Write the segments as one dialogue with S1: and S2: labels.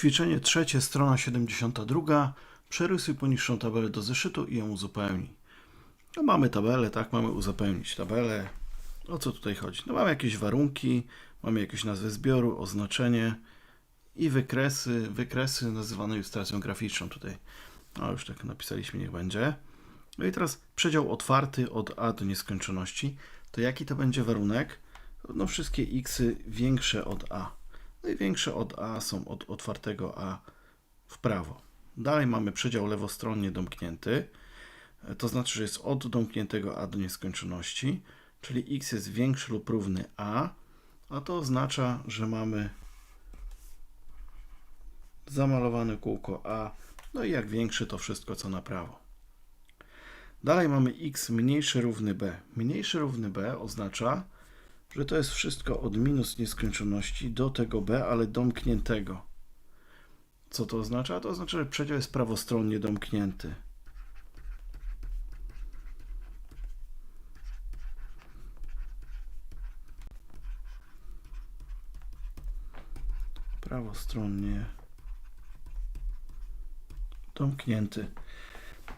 S1: Ćwiczenie trzecie, strona 72. Przerysuj poniższą tabelę do zeszytu i ją uzupełnij. No mamy tabelę, tak, mamy uzupełnić tabelę. O co tutaj chodzi? No mamy jakieś warunki, mamy jakieś nazwę zbioru, oznaczenie i wykresy. Wykresy nazywane ilustracją graficzną tutaj. No już tak napisaliśmy, niech będzie. No i teraz przedział otwarty od a do nieskończoności. To jaki to będzie warunek? No wszystkie xy większe od a. No i większe od a są od otwartego a w prawo. Dalej mamy przedział lewostronnie domknięty. E, To znaczy, że jest od domkniętego a do nieskończoności, czyli x jest większy lub równy a, a to oznacza, że mamy zamalowane kółko a, no i jak większy to wszystko co na prawo. Dalej mamy x mniejszy równy b. Mniejszy równy b oznacza, że to jest wszystko od minus nieskończoności do tego b, ale domkniętego. Co to oznacza? To oznacza, że przedział jest prawostronnie domknięty. Prawostronnie domknięty.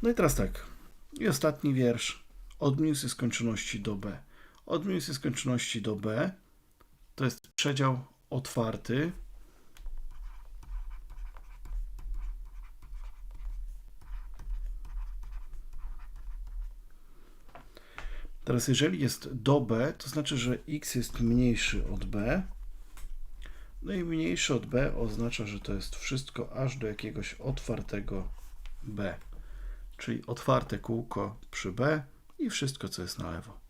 S1: No i teraz tak. I ostatni wiersz. Od minus nieskończoności do b. Od minus nieskończoności do b to jest przedział otwarty. Teraz jeżeli jest do b, to znaczy, że x jest mniejszy od b. No i mniejszy od b oznacza, że to jest wszystko aż do jakiegoś otwartego b. Czyli otwarte kółko przy b i wszystko, co jest na lewo.